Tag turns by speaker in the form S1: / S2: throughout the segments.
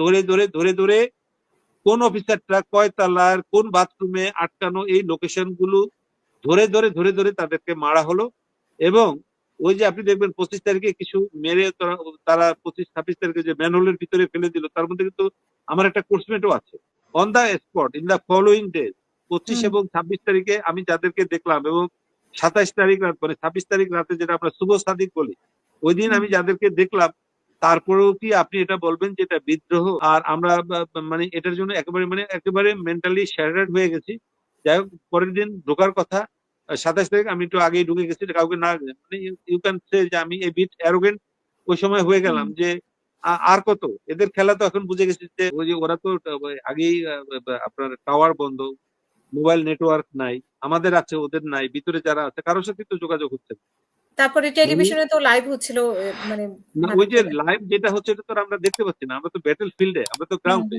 S1: ধরে ধরে ধরে ধরে কোন অফিসারটা কয় তালার কোন বাথরুমে আটকানো এই লোকেশনগুলো ধরে ধরে ধরে ধরে তাদেরকে মারা হলো। এবং ওই যে আপনি দেখবেন পঁচিশ তারিখে কিছু মেরে তারা- পঁচিশ ছাব্বিশ তারিখে যে ম্যানহোলের ভিতরে ফেলে দিল তার মধ্যে কিন্তু আমার একটা কোর্সমেটও আছে। On the spot in the following day পঁচিশ এবং ছাব্বিশ তারিখে আমি যাদেরকে দেখলাম এবং সাতাইশ তারিখ রাত মানে ছাব্বিশ তারিখ রাতে যেটা আমরা শুভ সাদিক বলি ওই দিন আমি যাদেরকে দেখলাম তারপরেও কি আপনি এটা বলবেন যে এটা বিদ্রোহ? আর আমরা মানে এটার জন্য একেবারে মানে একেবারে মেন্টালি শ্যাটার্ড হয়ে গেছি। যাই হোক, পরের দিন ঢোকার কথা। সাতাশ তারিখ আমি একটু আগেই ঢুকে গেছি, কাউকে না মানে ইউ ক্যান সে যে আমি এই বিট অ্যারোগেন্ট ওই সময় হয়ে গেলাম যে আর কত? এদের খেলা তো এখন বুঝে গেছি যে ওই যে ওরা তো আগেই আপনার টাওয়ার বন্ধ মোবাইল নেটওয়ার্ক নাই, আমাদের আছে, ওদের নাই, ভিতরে যারা আছে, কারোর সাথে তো যোগাযোগ হচ্ছে না।
S2: তারপরে টেলিভিশনে তো লাইভ হচ্ছিল মানে
S1: না ওই যে লাইভ যেটা হচ্ছে এটা তো আমরা দেখতে পাচ্ছি না আমরা তো ব্যাটেল ফিল্ডে আমরা তো গ্রাউন্ডে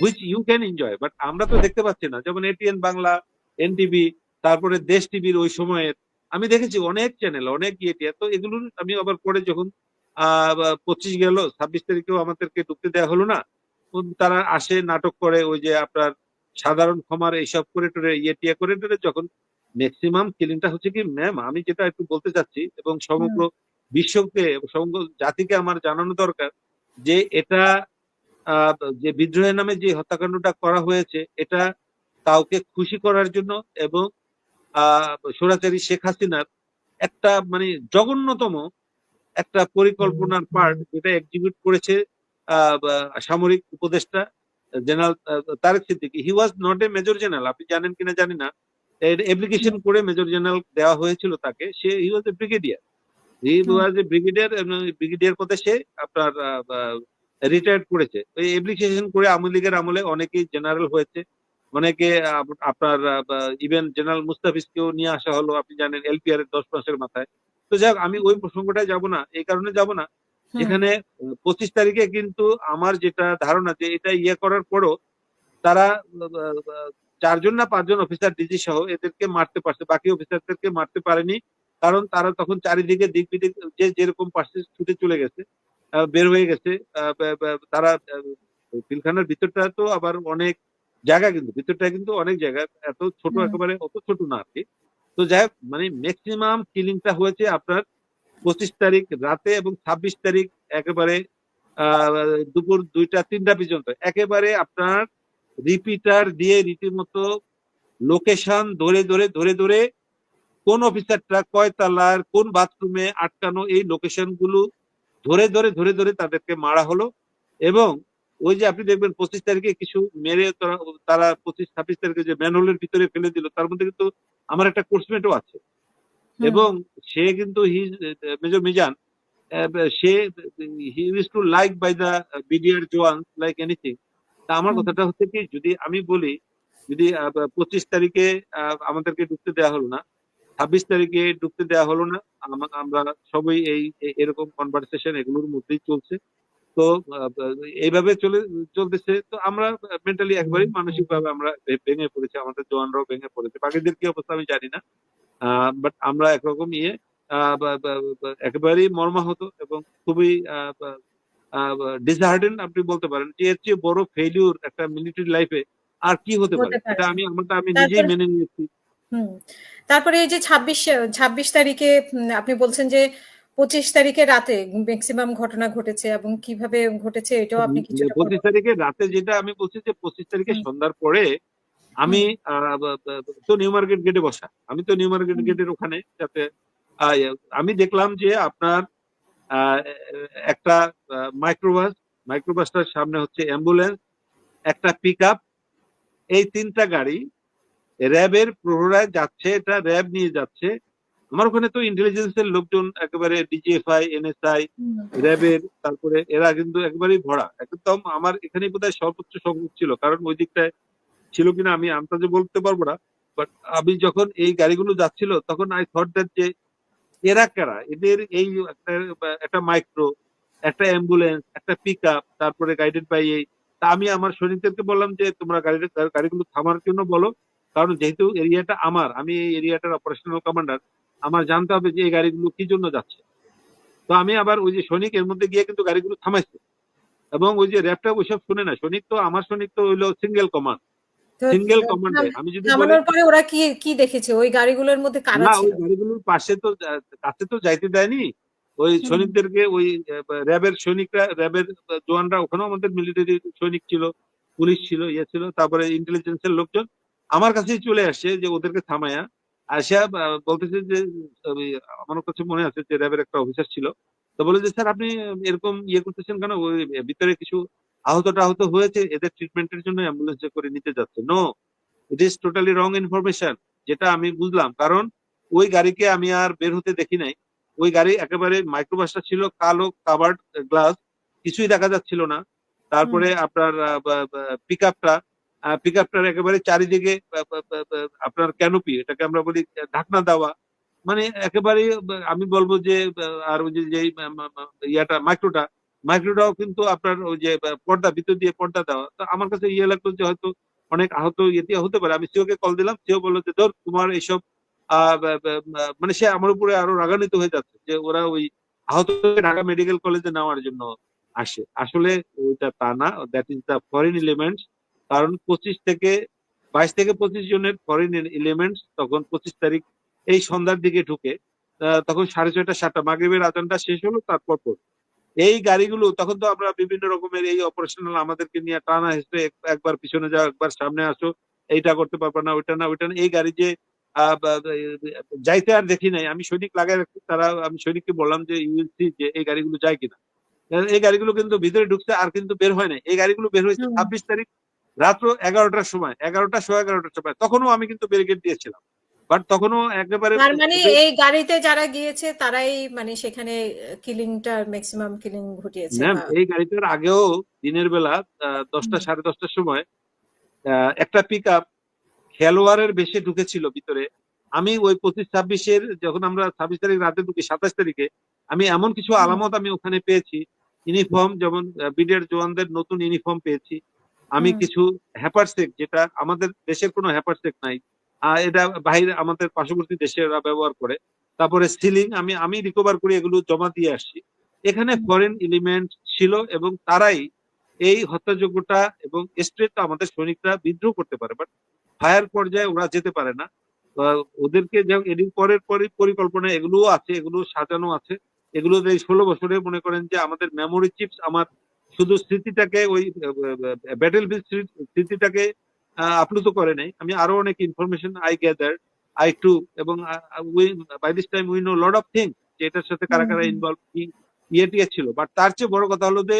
S1: which you can enjoy but আমরা তো দেখতে পাচ্ছি না। যেমন এটিএন বাংলা এনটিভি তারপরে দেশ টিভির ওই সময়ের। আমি দেখেছি অনেক চ্যানেল অনেক ইয়ে তো এগুলো আমি আবার পরে যখন আহ পঁচিশ গেল ছাব্বিশ তারিখেও আমাদেরকে ঢুকতে দেওয়া হলো না তারা আসে নাটক করে ওই যে আপনার সাধারণ ক্ষমার এইসব করে টরে ইয়ে টিয়া করে টরে যখন ম্যাক্সিমাম কিলিংটা হচ্ছে কি ম্যাম আমি যেটা একটু বলতে চাচ্ছি এবং সমগ্র বিশ্বকে সমগ্র জাতিকে আমার জানানো দরকার যে এটা যে বিদ্রোহের নামে যে হত্যাকাণ্ডটা করা হয়েছে এটা কাউকে খুশি করার জন্য এবং আহ, স্বৈরাচারী শেখ হাসিনার একটা মানে জঘন্যতম একটা পরিকল্পনার পার্ট যেটা এক্সিকিউট করেছে আহ, সামরিক উপদেষ্টা general Tarek Siddiqui. He was not a major general আপনি জানেন কিনা জানি না অ্যাপ্লিকেশন করে মেজর জেনারেল দেওয়া হয়েছিল তাকে। সে he was a brigadier he was a brigadier brigadier পদে সে আপনার রিটায়ার্ড করেছে। ওই অ্যাপ্লিকেশন করে আওয়ামী লীগের আমলে অনেকেই জেনারেল হয়েছে। অনেকে আপনার ইভেন জেনারেল মুস্তাফিজকেও নিয়ে আসা হলো আপনি জানেন এলপিআর এর দশ মাসের মাথায়। তো যাই হোক, আমি ওই প্রসঙ্গটায় যাব না এই কারণে যাব না। এখানে পঁচিশ তারিখে কিন্তু আমার যেটা ধারণা যে এটা ইয়ে করার পরও তারা চারজন না পাঁচজন অফিসার ডিজি সহ এদেরকে মারতে পারছে। বাকি অফিসারদেরকে মারতে পারেনি কারণ তারা তখন চারিদিকে দিক বিদিক যে যেরকম পারছে ছুটে চলে গেছে বের হয়ে গেছে। তারা পিলখানার ভিতরটা তো আবার অনেক জায়গা কিন্তু ভিতরটা কিন্তু অনেক জায়গা এত ছোট একেবারে অত ছোট না আর কি। তো যাই হোক মানে ম্যাক্সিমাম কিলিংটা হয়েছে আপনার পঁচিশ তারিখ রাতে এবং ছাব্বিশ তারিখ একেবারে আহ, দুপুর দুইটা তিনটা পর্যন্ত। একেবারে আপনার রিপিটার দিয়ে রীতিমতো লোকেশন ধরে ধরে ধরে ধরে কোন অফিসারটা কয় তালার কোন বাথরুমে আটকানো এই লোকেশনগুলো ধরে ধরে ধরে ধরে তাদেরকে মারা হলো। এবং ওই যে আপনি দেখবেন পঁচিশ তারিখে কিছু মেরে তারা- পঁচিশ ছাব্বিশ তারিখে যে ম্যানহোলের ভিতরে ফেলে দিল তার মধ্যে কিন্তু আমার একটা কোর্সমেটও আছে। এবং সে কিন্তু he major Mizan say he use to like by the BDR jawan like anything. তা আমার কথাটা হচ্ছে কি যদি আমি বলি যদি পঁচিশ তারিখে আমাদেরকে ঢুকতে দেওয়া হলো না ছাব্বিশ তারিখে ঢুকতে দেওয়া হলো না আমরা সবাই এই এরকম কনভারসেশন এগুলোর মধ্যেই চলছে। তো এইভাবে চলে চলতেছে তো আমরা মেন্টালি একবারই মানসিক ভাবে আমরা ভেঙে পড়েছি আমাদের জওয়ানরাও ভেঙে পড়েছে। বাকিদের কি অবস্থা আমি জানি না বাট আমরা একরকম ইয়ে একেবারেই মর্মাহত এবং খুবই ডিসহার্ডেন আপনি বলতে পারেন। এর চেয়ে বড় ফেলিউর একটা মিলিটারি লাইফে আর কি হতে পারে? এটা আমি আমারটা আমি নিজেই মেনে নিয়েছি।
S2: তারপরে এই যে ছাব্বিশ ছাব্বিশ তারিখে আপনি বলছেন যে পঁচিশ তারিখে রাতে ম্যাক্সিমাম ঘটনা ঘটেছে এবং কীভাবে ঘটেছে এটাও আপনি কিছুটা
S1: পঁচিশ তারিখে রাতে যেটা আমি বলছি যে পঁচিশ তারিখে সন্ধ্যার পরে আমি তো নিউ মার্কেট গেটে বসা। আমি তো নিউ মার্কেট গেটের ওখানে যাতে আমি দেখলাম যে আপনার একটা মাইক্রোবাস মাইক্রোবাসটার সামনে হচ্ছে অ্যাম্বুলেন্স একটা পিক এই তিনটা গাড়ি র্যাবের প্রহরায় যাচ্ছে এটা র্যাব নিয়ে যাচ্ছে। আমার ওখানে তো ইন্টেলিজেন্সের লোকজন একেবারে ডিজিএফআই এনএসআই র্যাবের তারপরে এরা কিন্তু একেবারেই ভরা। একদম আমার এখানে বোধহয় সর্বোচ্চ সংখ্যক ছিল কারণ ওই দিকটায় ছিল কিনা আমি আন্দাজে বলতে পারব না বাট আমি যখন এই গাড়িগুলো যাচ্ছিল তখন আই থট দ্যাট যে এরা কারা? এদের এই একটা মাইক্রো একটা অ্যাম্বুলেন্স একটা পিক আপ তারপরে গাইডেড বাই এই। তা আমি আমার সৈনিকদেরকে বললাম যে, তোমরা গাড়ি গাড়িগুলো থামার জন্য বলো। কারণ যেহেতু এরিয়াটা আমার, আমি এই এরিয়াটার অপারেশনাল কমান্ডার আমার জানতে হবে যে এই গাড়িগুলো কি জন্য যাচ্ছে। তো আমি আবার ওই যে সৈনিক এর মধ্যে গিয়ে কিন্তু গাড়িগুলো থামাইছে। এবং ওই যে র্যাপটা ওইসব শুনে না। সৈনিক তো, আমার সৈনিক তো হইল সিঙ্গেল কমান্ড সিঙ্গেল কমান্ডে আমি যদি বলি
S2: থামানোর পরে ওরা কি কি দেখেছে? ওই গাড়িগুলোর মধ্যে কারা
S1: না ওই গাড়িগুলোর পাশে তো কাছে তো যাইতে দেয়নি। ওই সৈনিকদেরকে ওই র্যাবের সৈনিকরা র্যাবের জওয়ানরা ওখানেও আমাদের মিলিটারি সৈনিক ছিল পুলিশ ছিল ইয়ে ছিল তারপরে ইন্টেলিজেন্সের লোকজন আমার কাছেই চলে আসছে যে ওদেরকে থামায়া। আসিয়া বলতেছে যে আমার কাছে মনে আছে যে র্যাবের একটা অফিসার ছিল। তো বলে যে স্যার আপনি এরকম ইয়ে করতেছেন কেন? ওই ভিতরে কিছু আহত টাহত হয়েছে এদের ট্রিটমেন্টের জন্য অ্যাম্বুলেন্সে করে নিতে যাচ্ছে। No it is totally wrong information যেটা আমি বুঝলাম। কারণ ওই গাড়িকে আমি আর বের হতে দেখি নাই। ওই গাড়ি একেবারে মাইক্রোবাসটা ছিল কালো কাভার্ড গ্লাস কিছুই দেখা যাচ্ছিল না। তারপরে আপনার পিক আপটা পিক আপটার একেবারে চারিদিকে আপনার ক্যানোপি এটাকে আমরা বলি ঢাকনা দেওয়া। মানে একেবারে আমি বলব যে আর ওই যে ইয়াটা মাইক্রোটা মাইক্রোটাও কিন্তু আপনার ওই যে পর্দা, ভিতর দিয়ে পর্দা দেওয়া। তো আমার কাছে ইয়ে লাগল যে হয়তো অনেক আহত ইয়ে হতে পারে। আমি সিওকে কল দিলাম। সিও বলল যে, ধর, তোমার এইসব মানে সে আমার উপরে আরও রাগান্বিত হয়ে যাচ্ছে যে ওরা ওই আহত ঢাকা মেডিকেল কলেজে নেওয়ার জন্য আসে। আসলে ওইটা তা না। That is the foreign elements কারণ পঁচিশ থেকে বাইশ থেকে পঁচিশ জনের ফরেন এলিমেন্টস তখন পঁচিশ তারিখ এই সন্ধ্যার দিকে ঢুকে তখন সাড়ে ছয়টা, সাতটা। মাগরিবের আজানটা শেষ হলো, তারপর পর এই গাড়িগুলো তখন তো আমরা বিভিন্ন রকমের এই অপারেশনাল আমাদেরকে নিয়ে টানা হেসে একবার পিছনে যাও একবার সামনে আসো এইটা করতে পারবে না ওইটা না ওইটা না। এই গাড়ি যে যাইতে আর দেখি নাই। আমি সৈনিক লাগাই রাখছি তারা আমি সৈনিককে বললাম যে ইউএলসি যে এই গাড়িগুলো যায় কিনা? এই গাড়িগুলো কিন্তু ভিতরে ঢুকছে আর কিন্তু বের হয় নাই। এই গাড়িগুলো বের হয়েছে ছাব্বিশ তারিখ রাত্র এগারোটার সময় এগারোটা সোয়া এগারোটার সময়। তখনও আমি কিন্তু ব্যারিকেড দিয়েছিলাম। বাট তখনও একেবারে
S2: তার মানে এই গাড়িতে যারা গিয়েছে তারাই মানে সেখানে কিলিংটা ম্যাক্সিমাম কিলিং ঘটিয়েছে।
S1: ম্যাম এই গাড়িটার আগেও দিনের বেলা দশটা সাড়ে দশটার সময় একটা পিক আপ খেলোয়াড়ের বেশে ঢুকেছিল ভিতরে। আমি ওই পঁচিশ ছাব্বিশের যখন আমরা ছাব্বিশ তারিখ রাতে ঢুকি সাতাশ তারিখে আমি এমন কিছু। আলামত আমি ওখানে পেয়েছি। ইউনিফর্ম যেমন বিডিআর জওয়ানদের নতুন ইউনিফর্ম পেয়েছি। আমি কিছু হ্যাপারসেক যেটা আমাদের দেশের কোনো হ্যাপারসেক নাই এটা বাইরে আমাদের পার্শ্ববর্তী দেশে ওরা ব্যবহার করে। তারপরে সিলিং, আমি আমি রিকভার করে, এগুলো জমা দিয়ে আসছি। এখানে ফরেন এলিমেন্ট ছিল এবং তারাই এই হত্যাযোগ্যটা এবং স্ট্রেট আমাদের সৈনিকরা বিদ্রোহ করতে পারে। বাট ফায়ার পর্যায়ে ওরা যেতে পারে না। ওদেরকে যেমন এদিন পরের পরে, পরিকল্পনা এগুলোও আছে, এগুলো সাজানো আছে। এগুলো এই ষোলো বছরে মনে করেন যে আমাদের মেমোরি চিপস আমার শুধু স্মৃতিটাকে ওই ব্যাটেল স্মৃতিটাকে আপ্লুত করে নাই। আমি আরও অনেক information I gather I too এবং by this time we know lot of thing যে এটার সাথে কারা কারা ইনভলভ কি ইয়ে ছিল। বাট তার চেয়ে বড় কথা হলো যে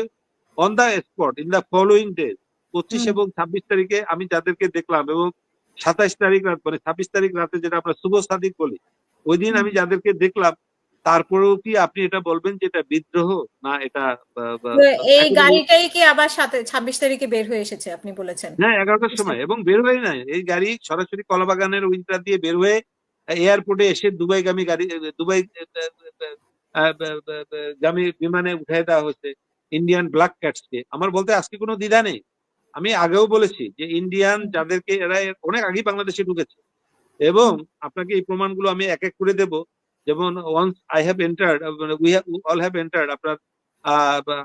S1: on the spot in the following day পঁচিশ। এবং ছাব্বিশ তারিখে আমি যাদেরকে দেখলাম এবং সাতাইশ তারিখ রাত মানে ছাব্বিশ তারিখ রাতে যেটা আমরা শুভ সাদিক বলি ওই দিন আমি যাদেরকে দেখলাম তারপরেও কি আপনি এটা বলবেন যে এটা বিদ্রোহ না এটা
S2: এই গাড়িটাই কি আবার সাথে ছাব্বিশ তারিখে বের হয়ে এসেছে আপনি বলেছেন?
S1: হ্যাঁ এগারোটার সময় এবং বের হয়ে নাই। এই গাড়ি সরাসরি কলাবাগানের উইটা দিয়ে বের হয়ে এয়ারপোর্টে এসে দুবাইগামী গাড়ি দুবাই গামী বিমানে উঠাই দেওয়া হয়েছে ইন্ডিয়ান ব্ল্যাক ক্যাটস কে আমার বলতে আজকে কোনো দ্বিধা নেই। আমি আগেও বলেছি যে ইন্ডিয়ান যাদেরকে এরা অনেক আগেই বাংলাদেশে ঢুকেছে। এবং আপনাকে এই প্রমাণগুলো আমি এক এক করে দেব। যেমন once I have entered we all have entered আপনার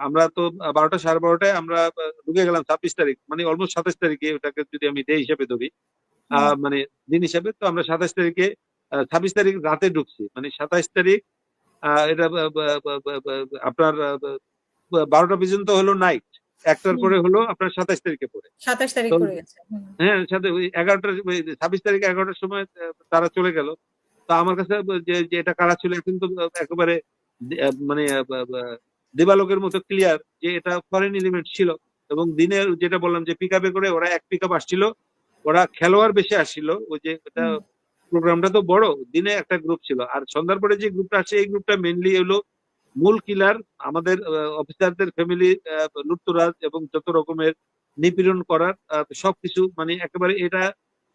S1: আমরা তো বারোটা সাড়ে বারোটায় আমরা ঢুকে গেলাম ছাব্বিশ তারিখ মানে অলমোস্ট সাতাশ তারিখে ওটাকে যদি আমি ডে হিসেবে ধরি মানে দিন হিসাবে তো আমরা সাতাশ তারিখে ছাব্বিশ তারিখ রাতে ঢুকছি মানে সাতাশ তারিখ এটা আপনার বারোটা পর্যন্ত হলো নাইট একটার পরে হলো আপনার সাতাশ তারিখে পরে
S2: সাতাশ তারিখ।
S1: হ্যাঁ সাথে এগারোটার ছাব্বিশ তারিখ এগারোটার সময় তারা চলে গেল। তা আমার কাছে যে এটা কারা ছিল এখন তো একেবারে মানে দেবালোকের মতো ক্লিয়ার যে এটা ফরেন এলিমেন্ট ছিল এবং দিনের যেটা বললাম যে পিক আপে করে ওরা এক পিক আপ আসছিল ওরা খেলোয়াড় বেশি আসছিল ওই যে এটা প্রোগ্রামটা তো বড় দিনে একটা গ্রুপ ছিল। আর সন্ধ্যার পরে যে গ্রুপটা আসে এই গ্রুপটা মেনলি হলো মূল কিলার আমাদের অফিসারদের ফ্যামিলি লুটতরাজ এবং যত রকমের নিপীড়ন করার সবকিছু মানে একেবারে এটা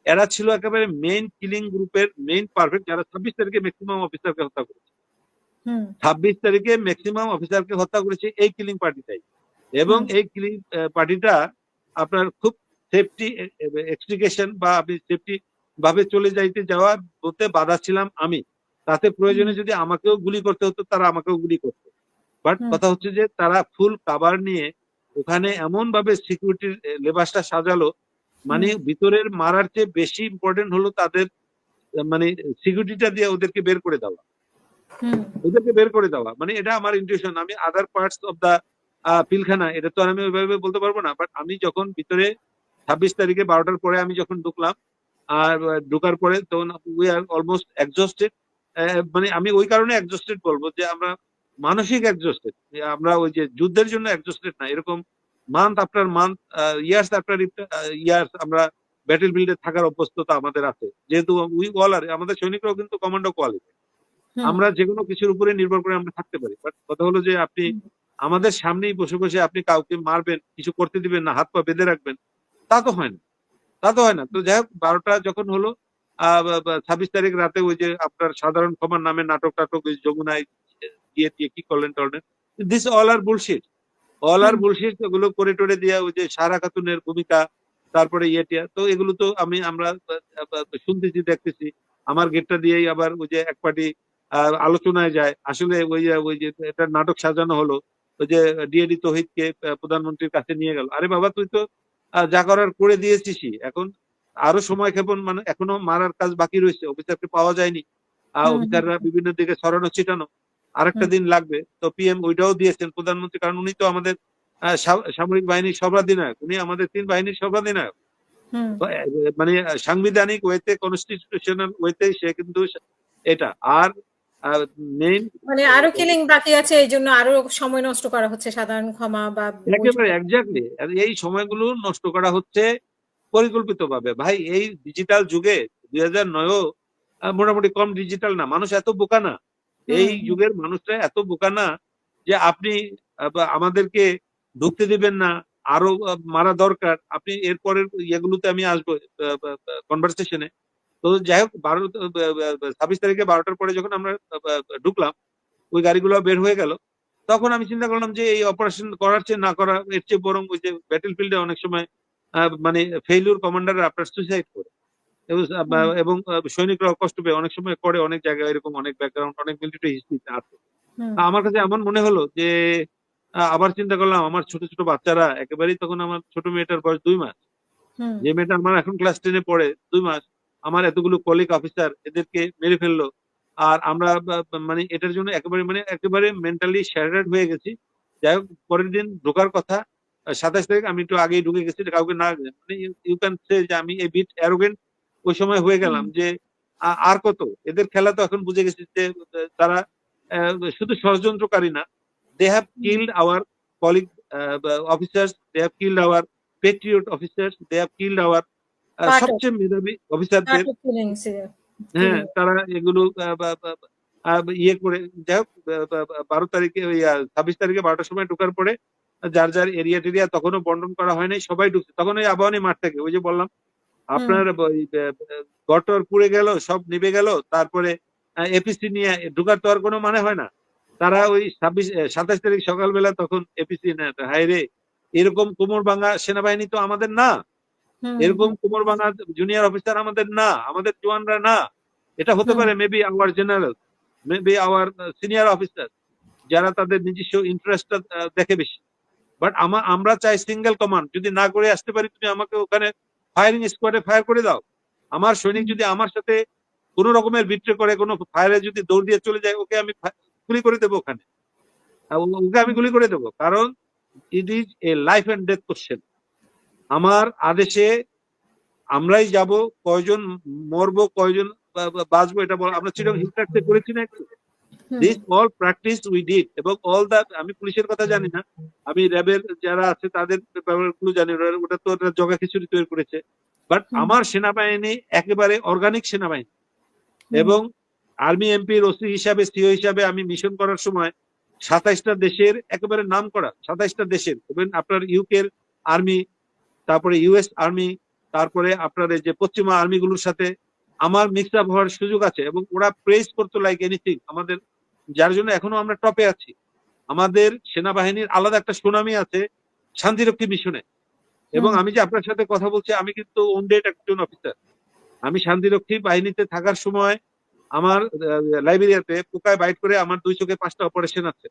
S1: এরা ছিল একেবারে মেইন কিলিং গ্রুপের মেইন পারফেক্ট যারা ছাব্বিশ তারিখে ম্যাক্সিমাম অফিসারকে হত্যা করেছে। ছাব্বিশ তারিখে ম্যাক্সিমাম অফিসারকে হত্যা করেছে এই কিলিং পার্টিটাই এবং এই কিলিং পার্টিটা আপনার খুব সেফটি এক্সপ্লিকেশন বা আপনি সেফটি ভাবে চলে যাইতে যাওয়া বলতে বাধা ছিলাম আমি। তাতে প্রয়োজনে যদি আমাকেও গুলি করতে হতো তারা আমাকেও গুলি করতো। বাট কথা হচ্ছে যে তারা ফুল কাভার নিয়ে ওখানে এমন ভাবে সিকিউরিটির লেবাসটা সাজালো মানে ভিতরের মারার চেয়ে বেশি ইম্পর্টেন্ট হলো তাদের মানে সিকিউরিটিটা দিয়ে ওদেরকে বের করে দেওয়া। ওদেরকে বের করে দেওয়া। মানে এটা আমার ইন্টুইশন আমি other parts of the Pilkhana এটা তো আমি ওইভাবে বলতে পারব না বাট আমি যখন ভিতরে ছাব্বিশ তারিখে বারোটার পরে আমি যখন ঢুকলাম আর ঢোকার পরে তখন উই আর অলমোস্ট এক্সস্টেড মানে আমি ওই কারণে এক্সস্টেড বলব যে আমরা মানসিক এক্সস্টেড আমরা ওই যে যুদ্ধের জন্য এক্সস্টেড না এরকম month after month years after years আমরা ব্যাটেল ফিল্ডে থাকার অভ্যস্ততা আমাদের আছে। যেহেতু উই অল আর আমাদের সৈনিকরাও কিন্তু কমান্ডো কোয়ালিটি আমরা যে কোনো কিছুর উপরে নির্ভর করে আমরা থাকতে পারি। বাট কথা হলো যে আপনি আমাদের সামনেই বসে বসে আপনি কাউকে মারবেন কিছু করতে দিবেন না হাত পা বেঁধে রাখবেন তা তো হয় না। তা তো হয় না। তো যাই হোক বারোটা যখন হলো ছাব্বিশ তারিখ রাতে ওই যে আপনার সাধারণ ক্ষমার নামে নাটক টাটক যমুনায় গিয়ে দিয়ে কি করলেন টরলেন this all are bullshit all are. Bullshit এগুলো করে টোরে দিয়ে ওই যে সারা খাতুনের ভূমিকা তারপরে ইয়েটিয়া তো এগুলো তো আমি আমরা শুনতেছি দেখতেছি। আমার গেটটা দিয়েই আবার ওই যে এক পার্টি আলোচনায় যায়। আসলে ওই যে ওই যে এটা নাটক সাজানো হলো ওই যে ডিএডি তহিদকে আহ, প্রধানমন্ত্রীর কাছে নিয়ে গেল। আরে বাবা তুই তো যা করার করে দিয়েছিস এখন আরও সময় ক্ষেপণ মানে এখনও মারার কাজ বাকি রয়েছে অফিসারকে পাওয়া যায়নি। অফিসাররা বিভিন্ন দিকে সরানো ছিটানো। আরেকটা। দিন লাগবে। তো পিএম ওইটাও দিয়েছেন প্রধানমন্ত্রী কারণ উনি তো আমাদের সামরিক বাহিনীর সর্বাধিনায়ক উনি আমাদের তিন বাহিনীর সর্বাধিনায়ক মানে সাংবিধানিক ওয়েতে কনস্টিটিউশনাল ওয়েতে সে কিন্তু এটা আর মেইন
S2: মানে আরও কিলিং বাকি আছে এই জন্য আরও সময় নষ্ট করা হচ্ছে সাধারণ ক্ষমা বা
S1: একেবারে এক্স্যাক্টলি এই সময়গুলো নষ্ট করা হচ্ছে পরিকল্পিত ভাবে ভাই এই ডিজিটাল যুগে দুই হাজার নয়ও মোটামুটি কম ডিজিটাল না মানুষ এত বোকা না। এই। যুগের মানুষটা এত বোকা না যে আপনি আমাদেরকে ঢুকতে দিবেন না আরও মারা দরকার। আপনি এরপরের ইয়েগুলোতে আমি আসব কনভারসেশনে তো যাই হোক বারো ছাব্বিশ তারিখে বারোটার পরে যখন আমরা ঢুকলাম ওই গাড়িগুলো বের হয়ে গেল। তখন আমি চিন্তা করলাম যে এই অপারেশন করার চেয়ে না করা এর চেয়ে বরং ওই যে ব্যাটেল ফিল্ডে অনেক সময় আহ, মানে ফেইলিউর কমান্ডার আপনার সুইসাইড করে। এবং
S2: হুম।
S1: এবং সৈনিকরা কষ্ট পেয়ে অনেক সময় করে অনেক জায়গায় এরকম অনেক ব্যাকগ্রাউন্ড অনেক মিলিটারি হিস্ট্রিতে আছে। আমার কাছে এমন মনে হলো যে আবার চিন্তা করলাম আমার ছোট ছোট বাচ্চারা একেবারেই তখন আমার ছোট মেয়েটার বয়স দুই মাস। যে মেয়েটা আমার এখন ক্লাস টেনে পড়ে দুই মাস আমার এতগুলো কলিগ অফিসার এদেরকে মেরে ফেলল। আর আমরা মানে এটার জন্য একেবারে মানে একেবারে মেন্টালি শ্যাটার্ড হয়ে গেছি। যাই হোক পরের দিন ঢোকার কথা সাতাশ তারিখ আমি একটু আগেই ঢুকে গেছি কাউকে না মানে ইউ ক্যান সে যে আমি এই বিট অ্যারোগেন্ট ওই সময় হয়ে গেলাম যে আর কত? এদের খেলা তো এখন বুঝে গেছি যে তারা শুধু ষড়যন্ত্রকারী না। They have killed our colleague officers they have killed our patriot officers they have killed our সবচেয়ে মেধাবী অফিসারদের. হ্যাঁ তারা এগুলো ইয়ে করে যাই হোক বারো তারিখে ছাব্বিশ তারিখে বারোটার সময় ঢোকার পরে যার যার এরিয়া টেরিয়া তখনও বন্টন করা হয় নাই সবাই ঢুকছে। তখন ওই আবাহনী মাঠ থেকে ওই যে বললাম আপনার গটর পুড়ে গেল সব নিভে গেল তারপরে এপিসি নিয়ে ঢুকার তো আর কোনো মানে হয় না। তারা ওই ছাব্বিশ সাতাশ তারিখ সকালবেলা তখন এপিসি নেয় হাই রে এরকম কোমর ভাঙা সেনাবাহিনী তো আমাদের না। এরকম কোমর ভাঙা জুনিয়র অফিসার আমাদের না আমাদের জওয়ানরা না। এটা হতে পারে maybe our general maybe our senior officer যারা তাদের নিজস্ব ইন্টারেস্টটা দেখে বেশি। বাট আমরা চাই সিঙ্গেল কমান্ড। যদি না করে আসতে পারি তুমি আমাকে ওখানে ফায়ারিং স্কোয়াডে ফায়ার করে দাও। আমার সৈনিক যদি আমার সাথে কোনো রকমের বিট্রে করে, কোনো ফায়ারে যদি দৌড় দিয়ে চলে যায়, ওকে আমি গুলি করে দেবো ওখানে। ওকে আমি গুলি করে দেবো। কারণ it is a life and death question আমার আদেশে আমরাই যাব, কয়জন মরবো, কয়জন বাঁচবো, এটা আমরা চিরং হিট্রাক্টে করেছি না একটু? This all practice we did এবং অল দা আমি পুলিশের কথা জানি না। আমি র্যাবের যারা আছে তাদের ব্যাপারগুলো জানি ওটা তো ওরা জগা খিচুড়ি তৈরি করেছে। বাট আমার সেনাবাহিনী একেবারে অর্গানিক সেনাবাহিনী। এবং আর্মি এমপির ওসি হিসাবে সিও হিসাবে আমি মিশন করার সময় সাতাইশটা দেশের একেবারে নাম করা সাতাইশটা দেশের এবং আপনার ইউকের আর্মি তারপরে ইউএস আর্মি তারপরে আপনার এই যে পশ্চিমা আর্মিগুলোর সাথে আমার মিক্স আপ হওয়ার সুযোগ আছে এবং ওরা প্রেস করতো লাইক এনিথিং আমাদের যার জন্য এখনও আমরা টপে আছি। আমাদের সেনাবাহিনীর আলাদা একটা সুনামি আছে শান্তিরক্ষী মিশনে এবং আমি যে আপনার সাথে কথা বলছি আমি কিন্তু ওনডেড একজন অফিসার আমি শান্তিরক্ষী বাহিনীতে থাকার সময় আমার লাইব্রেরিয়াতে পোকায় বাইট করে আমার দুই চোখে পাঁচটা অপারেশন আছে।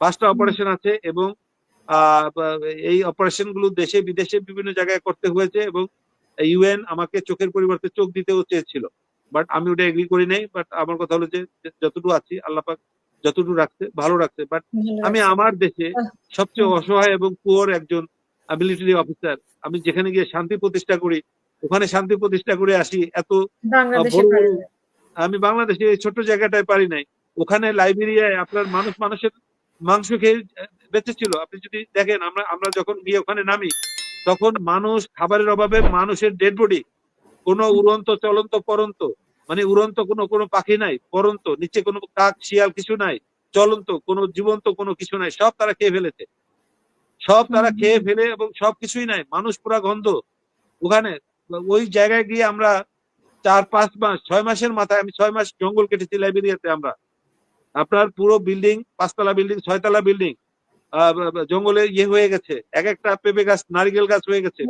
S1: পাঁচটা অপারেশন আছে এবং আহ, এই অপারেশনগুলো দেশে বিদেশে বিভিন্ন জায়গায় করতে হয়েছে এবং ইউএন আমাকে চোখের পরিবর্তে চোখ দিতেও চেয়েছিল। বাট আমি ওটা এগ্রি করি নাই বাট আমার কথা হলো যে যতটুকু আছি আল্লাহ পাক যতটুকু রাখছে ভালো রাখছে। বাট আমি আমার দেশে সবচেয়ে অসহায় এবং পুয়ার একজন মিলিটারি অফিসার আমি যেখানে গিয়ে শান্তি প্রতিষ্ঠা করি ওখানে শান্তি প্রতিষ্ঠা করে আসি এত। আমি বাংলাদেশে এই ছোট্ট জায়গাটায় পারি নাই। ওখানে লাইব্রেরিয়ায় আপনার মানুষ মানুষের মাংস খেয়ে বেঁচে ছিল আপনি যদি দেখেন আমরা আমরা যখন গিয়ে ওখানে নামি তখন মানুষ খাবারের অভাবে মানুষের ডেড বডি কোনো উড়ন্ত চলন্ত পরন্ত মানে উড়ন্ত কোনো কোনো পাখি নাই পরন্ত নিচে কোনো কাক শিয়াল কিছু নাই চলন্ত কোনো জীবন্ত কোনো কিছু নাই সব তারা খেয়ে ফেলেছে। সব তারা খেয়ে ফেলে এবং সব কিছুই নাই মানুষ পুরা গন্ধ। ওখানে ওই জায়গায় গিয়ে আমরা চার পাঁচ মাস ছয় মাসের মাথায় আমি ছয় মাস জঙ্গল কেটেছি লাইবেরিয়াতে আমরা। আপনার পুরো বিল্ডিং পাঁচতলা বিল্ডিং ছয়তলা বিল্ডিং জঙ্গলে ইয়ে হয়ে গেছে। এক একটা পেঁপে গাছ নারিকেল গাছ হয়ে গেছে।